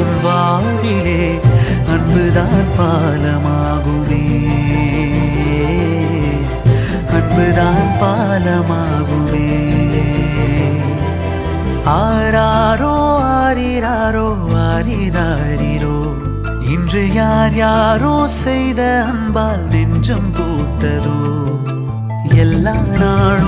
ஒன்றிணைக்கும் வாழ்விலே அன்புதான் பாலமாகுமே. அன்புதான் பாலமாகுமே. ஆராரோ ஆரிராரோ ஆரிராரிரோ இன்று யார் யாரோ செய்த அன்பால் நெஞ்சம் பூத்ததோ. எல்லா நாள்